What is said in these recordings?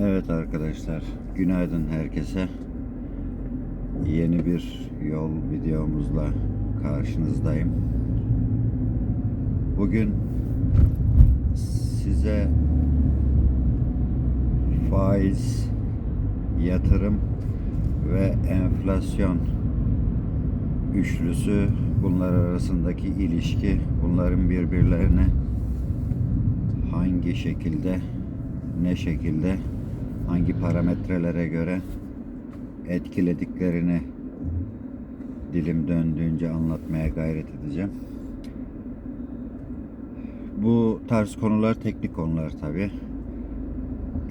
Evet arkadaşlar, günaydın herkese. Yeni bir yol videomuzla karşınızdayım. Bugün size faiz, yatırım ve enflasyon üçlüsü bunlar arasındaki ilişki, bunların birbirlerine hangi şekilde, ne şekilde, hangi parametrelere göre etkilediklerini dilim döndüğünce anlatmaya gayret edeceğim. Bu tarz konular teknik konular tabi.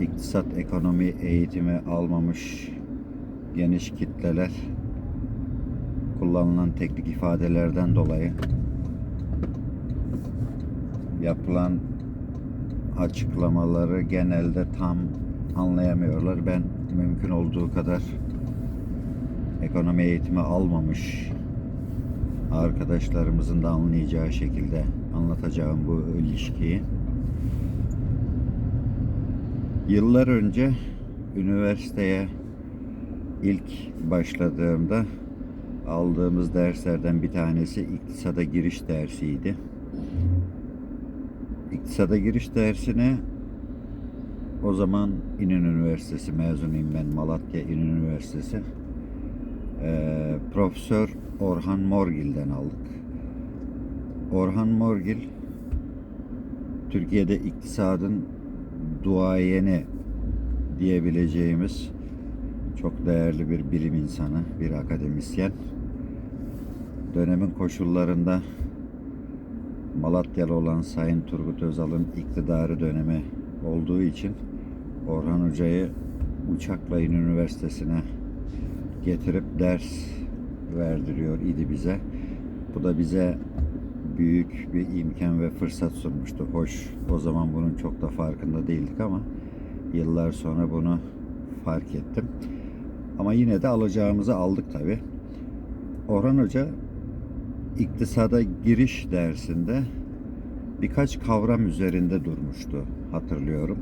İktisat, ekonomi eğitimi almamış geniş kitleler kullanılan teknik ifadelerden dolayı yapılan açıklamaları genelde tam anlayamıyorlar. Ben mümkün olduğu kadar ekonomi eğitimi almamış arkadaşlarımızın da anlayacağı şekilde anlatacağım bu ilişkiyi. Yıllar önce üniversiteye ilk başladığımda aldığımız derslerden bir tanesi iktisada giriş dersiydi. İktisada giriş dersine o zaman İnönü Üniversitesi mezunuyum ben Malatya İnönü Üniversitesi. Ee, Profesör Orhan Morgil'den aldık. Orhan Morgil Türkiye'de iktisadın duayeni diyebileceğimiz çok değerli bir bilim insanı, bir akademisyen. Dönemin koşullarında Malatyalı olan Sayın Turgut Özal'ın iktidarı dönemi olduğu için Orhan Hoca'yı uçakla İnönü Üniversitesi'ne getirip ders verdiriyor idi bize. Bu da bize büyük bir imkan ve fırsat sunmuştu. Hoş o zaman bunun çok da farkında değildik ama yıllar sonra bunu fark ettim. Ama yine de alacağımızı aldık tabi. Orhan Hoca iktisada giriş dersinde birkaç kavram üzerinde durmuştu hatırlıyorum.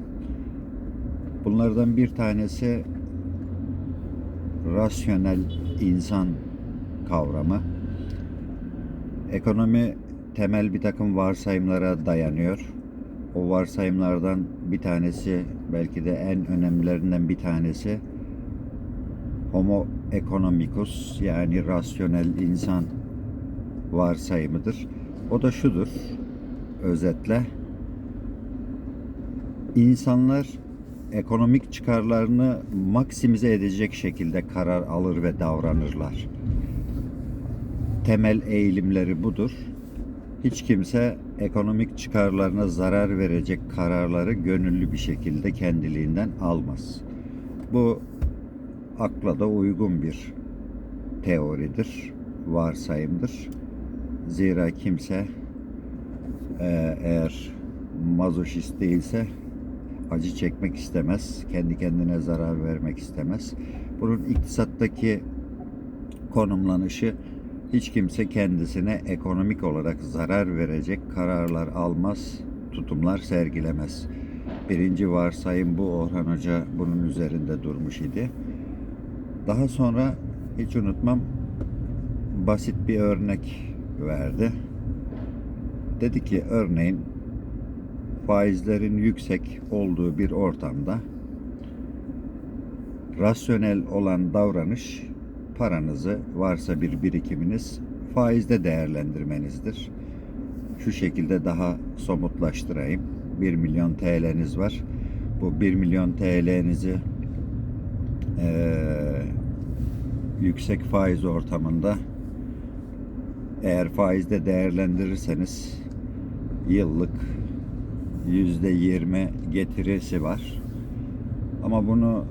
Bunlardan bir tanesi rasyonel insan kavramı. Ekonomi temel bir takım varsayımlara dayanıyor. O varsayımlardan bir tanesi belki de en önemlilerinden bir tanesi homo economicus yani rasyonel insan varsayımıdır. O da şudur özetle. İnsanlar ekonomik çıkarlarını maksimize edecek şekilde karar alır ve davranırlar. Temel eğilimleri budur. Hiç kimse ekonomik çıkarlarına zarar verecek kararları gönüllü bir şekilde kendiliğinden almaz. Bu akla da uygun bir teoridir, varsayımdır. Zira kimse e, eğer mazoşist değilse acı çekmek istemez, kendi kendine zarar vermek istemez. Bunun iktisattaki konumlanışı hiç kimse kendisine ekonomik olarak zarar verecek kararlar almaz, tutumlar sergilemez. Birinci varsayım bu Orhan Hoca bunun üzerinde durmuş idi. Daha sonra hiç unutmam basit bir örnek verdi. Dedi ki örneğin faizlerin yüksek olduğu bir ortamda rasyonel olan davranış paranızı varsa bir birikiminiz faizde değerlendirmenizdir. Şu şekilde daha somutlaştırayım. 1 milyon TL'niz var. Bu 1 milyon TL'nizi eee yüksek faiz ortamında eğer faizde değerlendirirseniz yıllık yüzde yirmi getirisi var. Ama bunu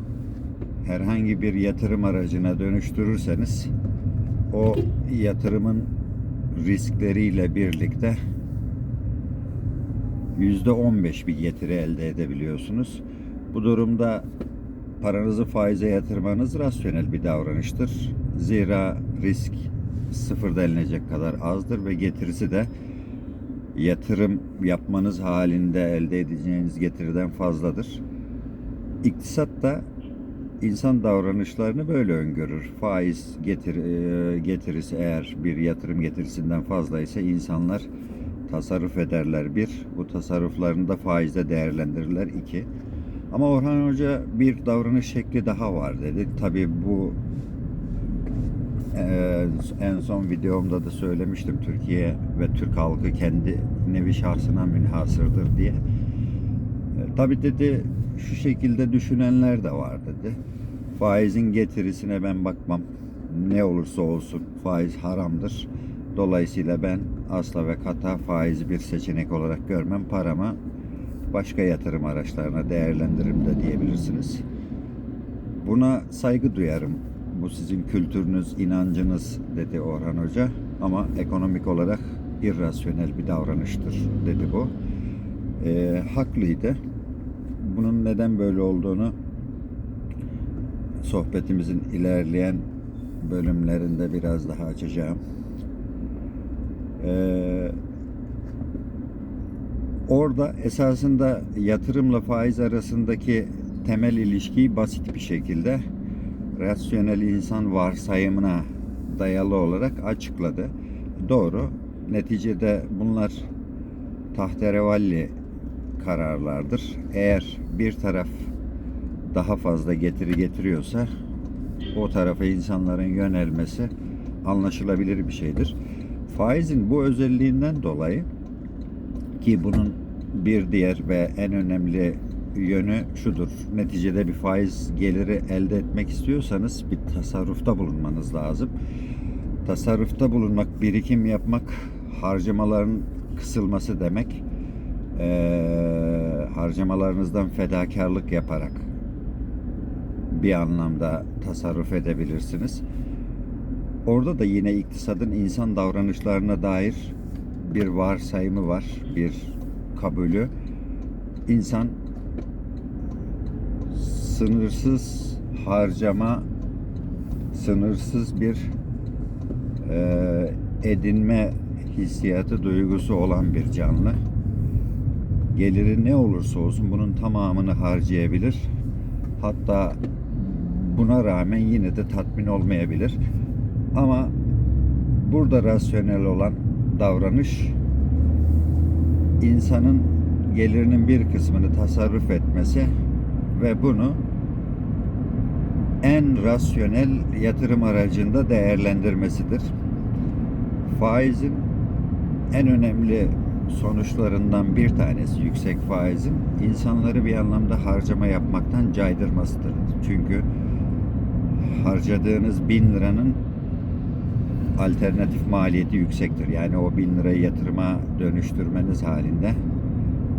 herhangi bir yatırım aracına dönüştürürseniz o yatırımın riskleriyle birlikte yüzde on beş bir getiri elde edebiliyorsunuz. Bu durumda paranızı faize yatırmanız rasyonel bir davranıştır. Zira risk sıfır denilecek kadar azdır ve getirisi de yatırım yapmanız halinde elde edeceğiniz getiriden fazladır. İktisat da insan davranışlarını böyle öngörür. Faiz getir, e, getirisi eğer bir yatırım getirisinden fazlaysa insanlar tasarruf ederler bir. Bu tasarruflarını da faizle değerlendirirler iki. Ama Orhan Hoca bir davranış şekli daha var dedi. Tabii bu en son videomda da söylemiştim. Türkiye ve Türk halkı kendi nevi şahsına münhasırdır diye. E, tabii dedi şu şekilde düşünenler de var dedi. Faizin getirisine ben bakmam. Ne olursa olsun faiz haramdır. Dolayısıyla ben asla ve kata faizi bir seçenek olarak görmem. Paramı başka yatırım araçlarına değerlendiririm de diyebilirsiniz. Buna saygı duyarım. Bu sizin kültürünüz, inancınız dedi Orhan Hoca. Ama ekonomik olarak irrasyonel bir davranıştır dedi bu. Ee, haklıydı. Bunun neden böyle olduğunu sohbetimizin ilerleyen bölümlerinde biraz daha açacağım. Ee, orada esasında yatırımla faiz arasındaki temel ilişkiyi basit bir şekilde rasyonel insan varsayımına dayalı olarak açıkladı. Doğru. Neticede bunlar tahterevalli kararlardır. Eğer bir taraf daha fazla getiri getiriyorsa o tarafa insanların yönelmesi anlaşılabilir bir şeydir. Faizin bu özelliğinden dolayı ki bunun bir diğer ve en önemli yönü şudur. Neticede bir faiz geliri elde etmek istiyorsanız bir tasarrufta bulunmanız lazım. Tasarrufta bulunmak, birikim yapmak, harcamaların kısılması demek. Ee, harcamalarınızdan fedakarlık yaparak bir anlamda tasarruf edebilirsiniz. Orada da yine iktisadın insan davranışlarına dair bir varsayımı var, bir kabulü. İnsan sınırsız harcama, sınırsız bir e, edinme hissiyatı, duygusu olan bir canlı. Geliri ne olursa olsun bunun tamamını harcayabilir. Hatta buna rağmen yine de tatmin olmayabilir. Ama burada rasyonel olan davranış insanın gelirinin bir kısmını tasarruf etmesi ve bunu en rasyonel yatırım aracında değerlendirmesidir. Faizin en önemli sonuçlarından bir tanesi yüksek faizin insanları bir anlamda harcama yapmaktan caydırmasıdır. Çünkü harcadığınız bin liranın alternatif maliyeti yüksektir. Yani o bin lirayı yatırıma dönüştürmeniz halinde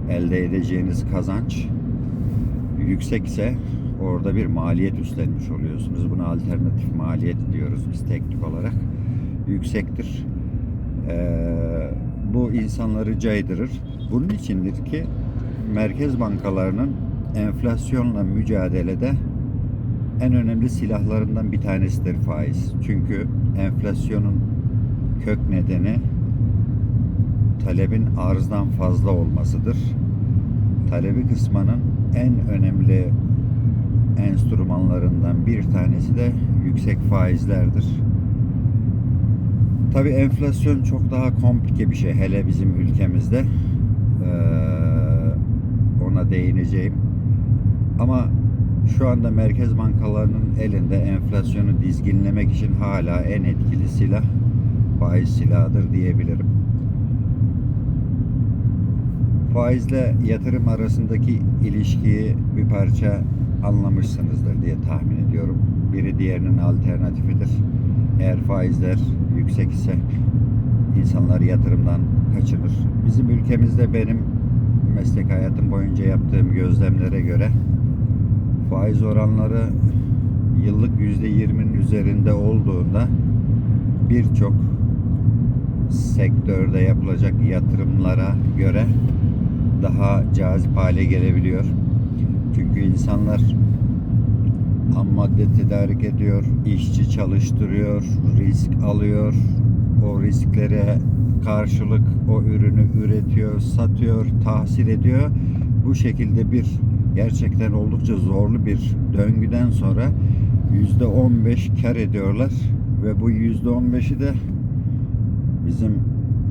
elde edeceğiniz kazanç yüksekse orada bir maliyet üstlenmiş oluyorsunuz. Buna alternatif maliyet diyoruz biz teknik olarak. Yüksektir. Ee, bu insanları caydırır. Bunun içindir ki merkez bankalarının enflasyonla mücadelede en önemli silahlarından bir tanesidir faiz. Çünkü enflasyonun kök nedeni talebin arzdan fazla olmasıdır. Talebi kısmanın en önemli enstrümanlarından bir tanesi de yüksek faizlerdir. Tabii enflasyon çok daha komplike bir şey hele bizim ülkemizde. Ee, ona değineceğim. Ama şu anda merkez bankalarının elinde enflasyonu dizginlemek için hala en etkili silah faiz silahıdır diyebilirim. Faizle yatırım arasındaki ilişkiyi bir parça anlamışsınızdır diye tahmin ediyorum. Biri diğerinin alternatifidir. Eğer faizler yüksek ise insanlar yatırımdan kaçınır. Bizim ülkemizde benim meslek hayatım boyunca yaptığım gözlemlere göre faiz oranları yıllık yüzde yirminin üzerinde olduğunda birçok sektörde yapılacak yatırımlara göre daha cazip hale gelebiliyor. Çünkü insanlar ham madde tedarik ediyor, işçi çalıştırıyor, risk alıyor. O risklere karşılık o ürünü üretiyor, satıyor, tahsil ediyor. Bu şekilde bir gerçekten oldukça zorlu bir döngüden sonra %15 kar ediyorlar ve bu %15'i de bizim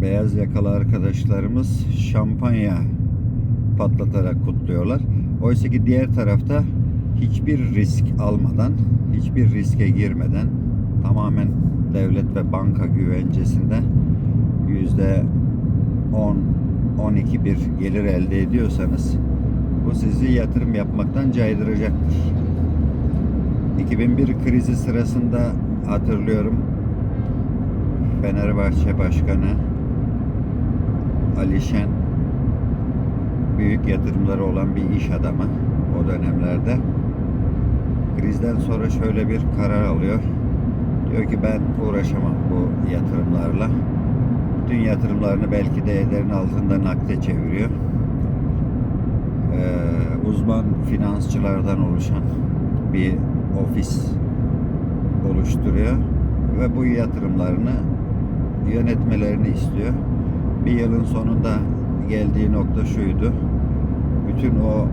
beyaz yakalı arkadaşlarımız şampanya patlatarak kutluyorlar. Oysa ki diğer tarafta hiçbir risk almadan, hiçbir riske girmeden tamamen devlet ve banka güvencesinde yüzde 10 12 bir gelir elde ediyorsanız bu sizi yatırım yapmaktan caydıracaktır. 2001 krizi sırasında hatırlıyorum Fenerbahçe Başkanı Ali Şen büyük yatırımları olan bir iş adamı o dönemlerde krizden sonra şöyle bir karar alıyor. Diyor ki ben uğraşamam bu yatırımlarla. Bütün yatırımlarını belki de ederin altında nakde çeviriyor. Ee, uzman finansçılardan oluşan bir ofis oluşturuyor ve bu yatırımlarını yönetmelerini istiyor. Bir yılın sonunda geldiği nokta şuydu. Bütün o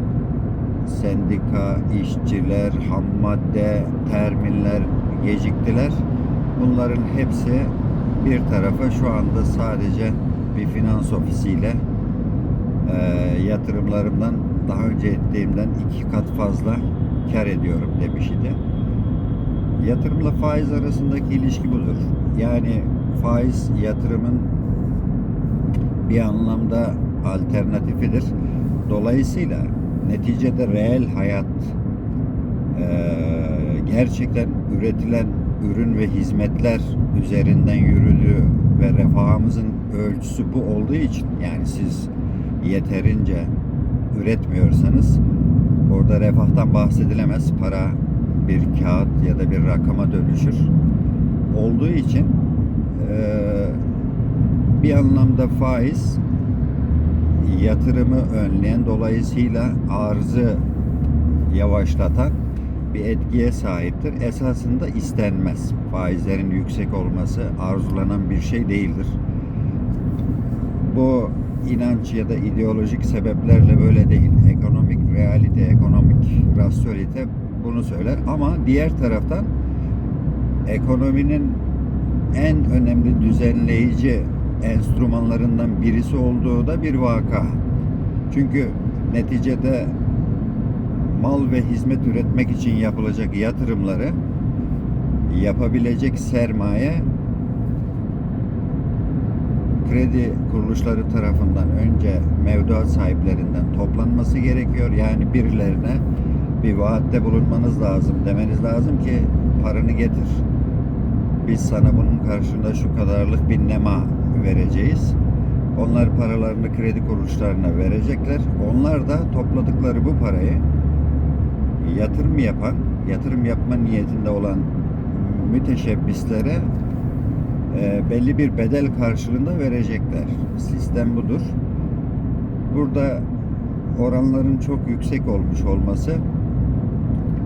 sendika, işçiler, ham madde, terminler geciktiler. Bunların hepsi bir tarafa şu anda sadece bir finans ofisiyle e, yatırımlarımdan daha önce ettiğimden iki kat fazla kar ediyorum demiş idi. Yatırımla faiz arasındaki ilişki budur. Yani faiz yatırımın bir anlamda alternatifidir. Dolayısıyla neticede reel hayat eee, gerçekten üretilen ürün ve hizmetler üzerinden yürüdüğü ve refahımızın ölçüsü bu olduğu için yani siz yeterince üretmiyorsanız orada refahtan bahsedilemez. Para bir kağıt ya da bir rakama dönüşür. Olduğu için eee, bir anlamda faiz yatırımı önleyen dolayısıyla arzı yavaşlatan bir etkiye sahiptir. Esasında istenmez. Faizlerin yüksek olması arzulanan bir şey değildir. Bu inanç ya da ideolojik sebeplerle böyle değil. Ekonomik realite, ekonomik rasyonelite bunu söyler ama diğer taraftan ekonominin en önemli düzenleyici enstrümanlarından birisi olduğu da bir vaka. Çünkü neticede mal ve hizmet üretmek için yapılacak yatırımları yapabilecek sermaye kredi kuruluşları tarafından önce mevduat sahiplerinden toplanması gerekiyor. Yani birilerine bir vaatte bulunmanız lazım. Demeniz lazım ki paranı getir. Biz sana bunun karşında şu kadarlık bir nema vereceğiz. Onlar paralarını kredi kuruluşlarına verecekler. Onlar da topladıkları bu parayı yatırım yapan, yatırım yapma niyetinde olan müteşebbislere e, belli bir bedel karşılığında verecekler. Sistem budur. Burada oranların çok yüksek olmuş olması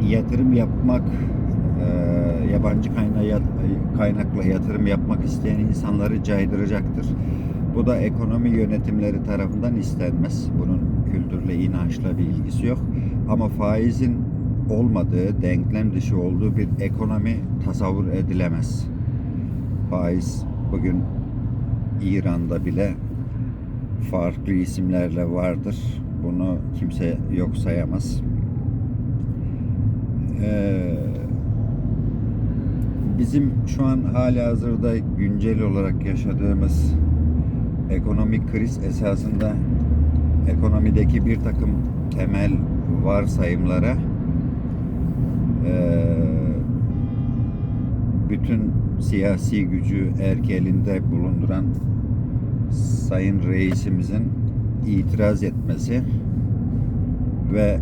yatırım yapmak e, yabancı kaynakla yatırım yapmak isteyen insanları caydıracaktır. Bu da ekonomi yönetimleri tarafından istenmez. Bunun kültürle, inançla bir ilgisi yok. Ama faizin olmadığı, denklem dışı olduğu bir ekonomi tasavvur edilemez. Faiz bugün İran'da bile farklı isimlerle vardır. Bunu kimse yok sayamaz. Ee, bizim şu an hali hazırda güncel olarak yaşadığımız ekonomik kriz esasında ekonomideki bir takım temel varsayımlara eee, bütün siyasi gücü erk elinde bulunduran Sayın Reisimizin itiraz etmesi ve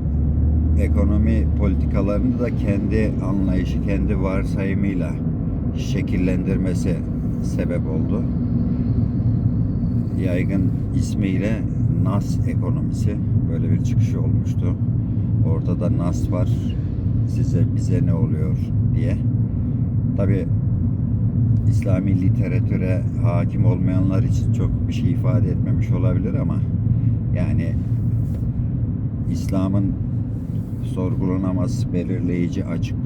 ekonomi politikalarını da kendi anlayışı, kendi varsayımıyla şekillendirmesi sebep oldu. Yaygın ismiyle NAS ekonomisi böyle bir çıkışı olmuştu. Ortada NAS var. Size bize ne oluyor diye. Tabi İslami literatüre hakim olmayanlar için çok bir şey ifade etmemiş olabilir ama yani İslam'ın sorgulanamaz, belirleyici, açık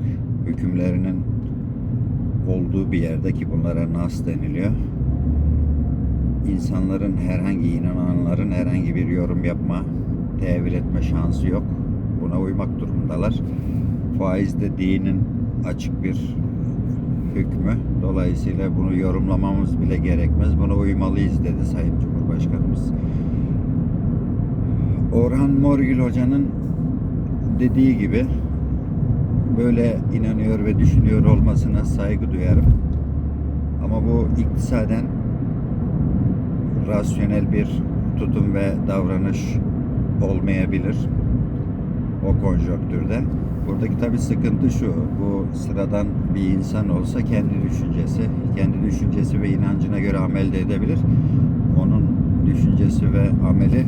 hükümlerinin olduğu bir yerde ki bunlara nas deniliyor. İnsanların herhangi inananların herhangi bir yorum yapma, tevil etme şansı yok. Buna uymak durumundalar. Faiz de dinin açık bir hükmü. Dolayısıyla bunu yorumlamamız bile gerekmez. Buna uymalıyız dedi Sayın Cumhurbaşkanımız. Orhan Morgül Hoca'nın dediği gibi böyle inanıyor ve düşünüyor olmasına saygı duyarım. Ama bu iktisaden rasyonel bir tutum ve davranış olmayabilir o konjonktürde. Buradaki tabi sıkıntı şu, bu sıradan bir insan olsa kendi düşüncesi, kendi düşüncesi ve inancına göre amel de edebilir. Onun düşüncesi ve ameli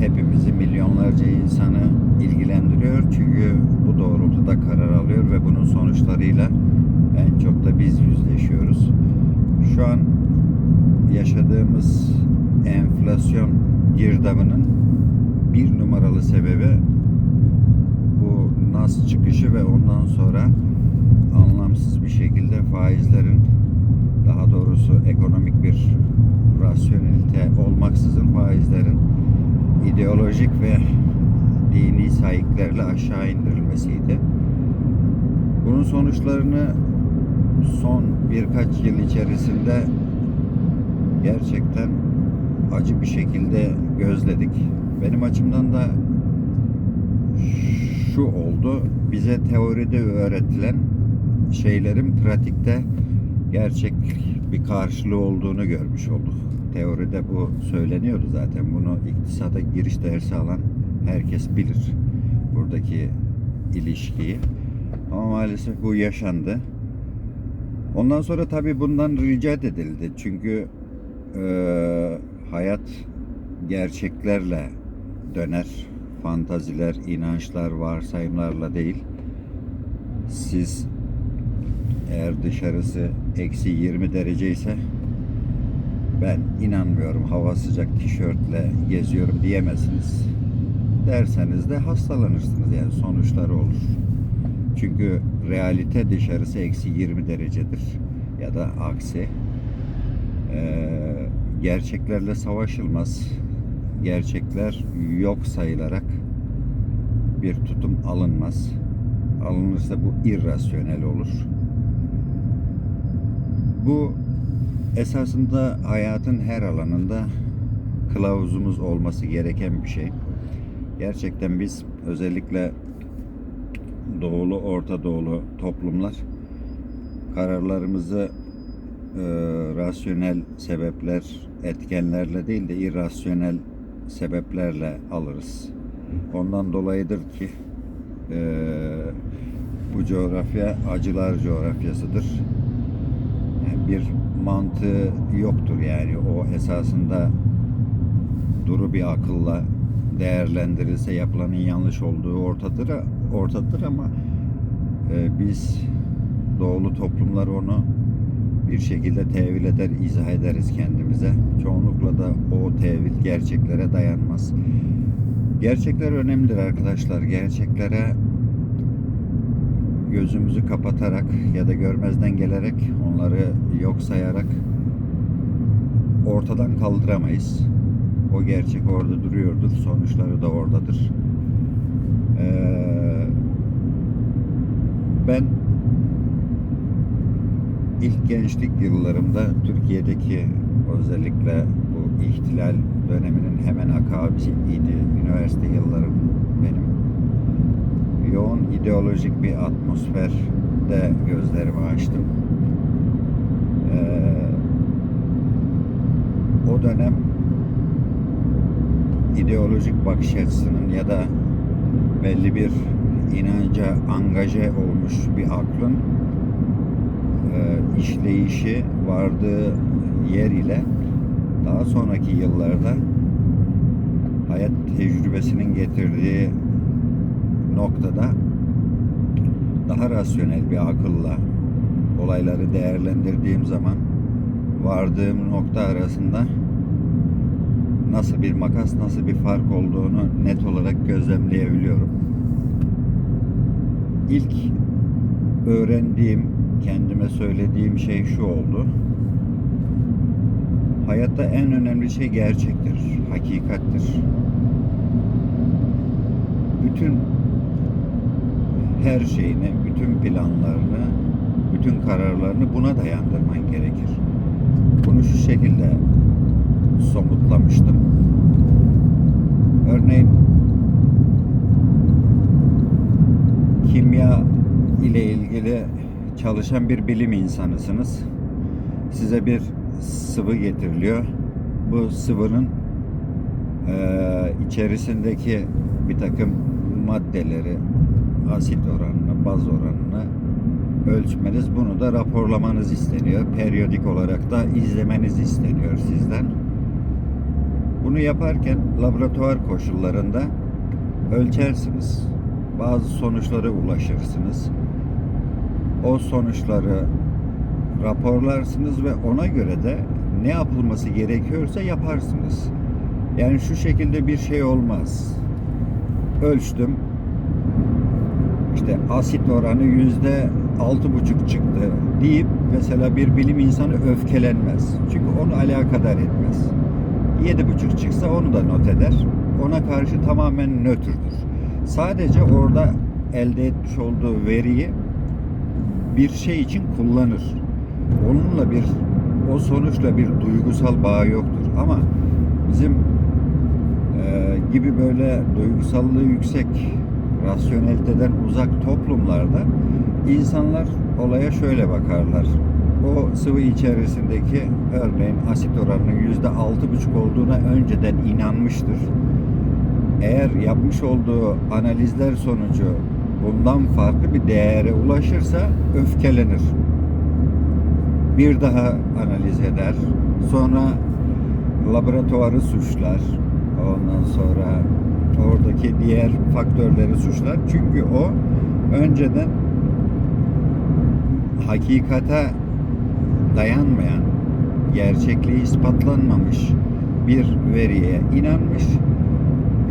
hepimizi milyonlarca insanı ilgilendiriyor. Çünkü bu doğrultuda karar alıyor ve bunun sonuçlarıyla en çok da biz yüzleşiyoruz. Şu an yaşadığımız enflasyon girdabının bir numaralı sebebi bu nas çıkışı ve ondan sonra anlamsız bir şekilde faizlerin daha doğrusu ekonomik bir rasyonelite olmaksızın faizlerin ideolojik ve dini sahiplerle aşağı indirilmesiydi. Bunun sonuçlarını son birkaç yıl içerisinde gerçekten acı bir şekilde gözledik. Benim açımdan da şu oldu. Bize teoride öğretilen şeylerin pratikte gerçek bir karşılığı olduğunu görmüş olduk. Teoride bu söyleniyordu zaten. Bunu iktisada giriş dersi alan herkes bilir. Buradaki ilişkiyi. Ama maalesef bu yaşandı. Ondan sonra tabii bundan ricat edildi. Çünkü eee, hayat gerçeklerle döner. Fantaziler, inançlar, varsayımlarla değil. Siz eğer dışarısı eksi 20 derece ise ben inanmıyorum hava sıcak tişörtle geziyorum diyemezsiniz. Derseniz de hastalanırsınız yani sonuçları olur. Çünkü realite dışarısı eksi 20 derecedir ya da aksi. Ee, gerçeklerle savaşılmaz. Gerçekler yok sayılarak bir tutum alınmaz. Alınırsa bu irrasyonel olur. Bu esasında hayatın her alanında kılavuzumuz olması gereken bir şey. Gerçekten biz özellikle doğulu, Orta Doğulu toplumlar kararlarımızı e, rasyonel sebepler, etkenlerle değil de irrasyonel sebeplerle alırız. Ondan dolayıdır ki e, bu coğrafya acılar coğrafyasıdır. Bir mantığı yoktur yani o esasında duru bir akılla değerlendirilse yapılanın yanlış olduğu ortadır ortadır ama e, biz doğulu toplumlar onu bir şekilde tevil eder, izah ederiz kendimize. Çoğunlukla da o tevil gerçeklere dayanmaz. Gerçekler önemlidir arkadaşlar. Gerçeklere gözümüzü kapatarak ya da görmezden gelerek onları yok sayarak ortadan kaldıramayız. O gerçek orada duruyordur. Sonuçları da oradadır. Ee, ben ilk gençlik yıllarımda Türkiye'deki özellikle bu ihtilal döneminin hemen akabiydi. Üniversite yıllarım benim. Yoğun ideolojik bir atmosferde gözlerimi açtım. Ee, dönem ideolojik bakış açısının ya da belli bir inanca angaje olmuş bir aklın e, işleyişi vardığı yer ile daha sonraki yıllarda hayat tecrübesinin getirdiği noktada daha rasyonel bir akılla olayları değerlendirdiğim zaman vardığım nokta arasında nasıl bir makas, nasıl bir fark olduğunu net olarak gözlemleyebiliyorum. İlk öğrendiğim, kendime söylediğim şey şu oldu. Hayatta en önemli şey gerçektir, hakikattir. Bütün her şeyini, bütün planlarını, bütün kararlarını buna dayandırman gerekir. Bunu şu şekilde somutlamıştım. Örneğin kimya ile ilgili çalışan bir bilim insanısınız. Size bir sıvı getiriliyor. Bu sıvının eee, içerisindeki bir takım maddeleri, asit oranını, baz oranını ölçmeniz, bunu da raporlamanız isteniyor. Periyodik olarak da izlemeniz isteniyor sizden. Bunu yaparken laboratuvar koşullarında ölçersiniz. Bazı sonuçlara ulaşırsınız. O sonuçları raporlarsınız ve ona göre de ne yapılması gerekiyorsa yaparsınız. Yani şu şekilde bir şey olmaz. Ölçtüm. İşte asit oranı yüzde altı buçuk çıktı deyip mesela bir bilim insanı öfkelenmez. Çünkü onu alakadar etmez. Yedi buçuk çıksa onu da not eder. Ona karşı tamamen nötrdür. Sadece orada elde etmiş olduğu veriyi bir şey için kullanır. Onunla bir o sonuçla bir duygusal bağ yoktur. Ama bizim e, gibi böyle duygusallığı yüksek, rasyoneliteden uzak toplumlarda insanlar olaya şöyle bakarlar. O sıvı içerisindeki örneğin asit oranının yüzde altı buçuk olduğuna önceden inanmıştır. Eğer yapmış olduğu analizler sonucu bundan farklı bir değere ulaşırsa öfkelenir. Bir daha analiz eder. Sonra laboratuvarı suçlar. Ondan sonra oradaki diğer faktörleri suçlar. Çünkü o önceden hakikate dayanmayan, gerçekliği ispatlanmamış bir veriye inanmış.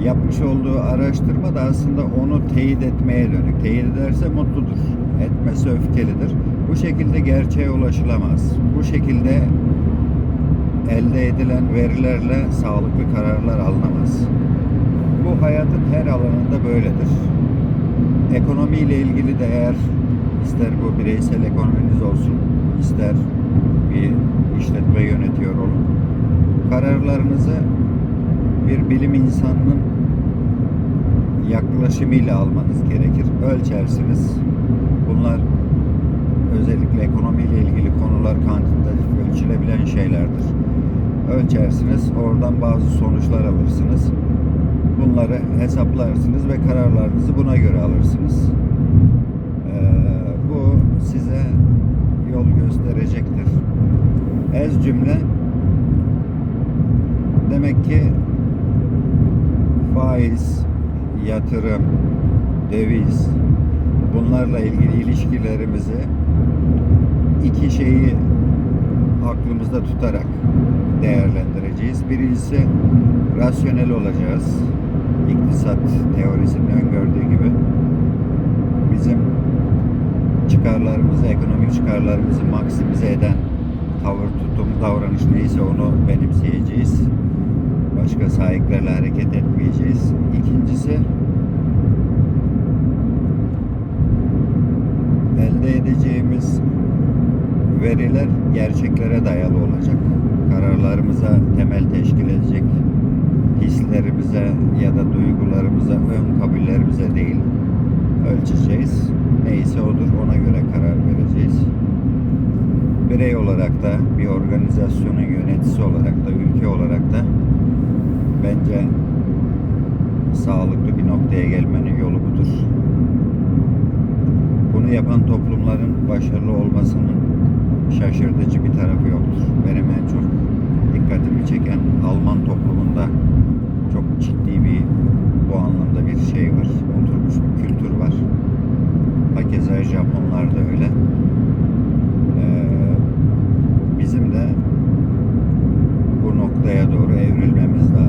Yapmış olduğu araştırma da aslında onu teyit etmeye dönük. Teyit ederse mutludur. Etmese öfkelidir. Bu şekilde gerçeğe ulaşılamaz. Bu şekilde elde edilen verilerle sağlıklı kararlar alınamaz. Bu hayatın her alanında böyledir. Ekonomiyle ilgili de eğer ister bu bireysel ekonominiz olsun, ister bir işletme yönetiyor olun, kararlarınızı bir bilim insanının yaklaşımıyla almanız gerekir. Ölçersiniz. Bunlar özellikle ekonomiyle ilgili konular kantitatif ölçülebilen şeylerdir. Ölçersiniz, oradan bazı sonuçlar alırsınız. Bunları hesaplarsınız ve kararlarınızı buna göre alırsınız. Ee, bu size yol gösterecektir. Ez cümle demek ki faiz, yatırım, döviz bunlarla ilgili ilişkilerimizi iki şeyi aklımızda tutarak değerlendireceğiz. Birincisi rasyonel olacağız. İktisat teorisinin öngördüğü gibi bizim çıkarlarımızı, ekonomik çıkarlarımızı maksimize eden tavır, tutum, davranış neyse onu benimseyeceğiz. Başka sahiplerle hareket etmeyeceğiz. İkincisi elde edeceğimiz veriler gerçeklere dayalı olacak. Kararlarımıza temel teşkil edecek. Hislerimize ya da duygularımıza, ön kabullerimize değil ölçeceğiz. Neyse odur ona göre karar vereceğiz. Birey olarak da bir organizasyonun yöneticisi olarak da ülke olarak da bence sağlıklı bir noktaya gelmenin yolu budur. Bunu yapan toplumların başarılı olmasının şaşırtıcı bir tarafı yoktur. Benim en çok dikkatimi çeken Alman toplumunda çok ciddi bir bu anlamda bir şey var. Oturmuş bir kültür var. Hakeza Japonlar da öyle. Ee, noktaya doğru evrilmemiz lazım.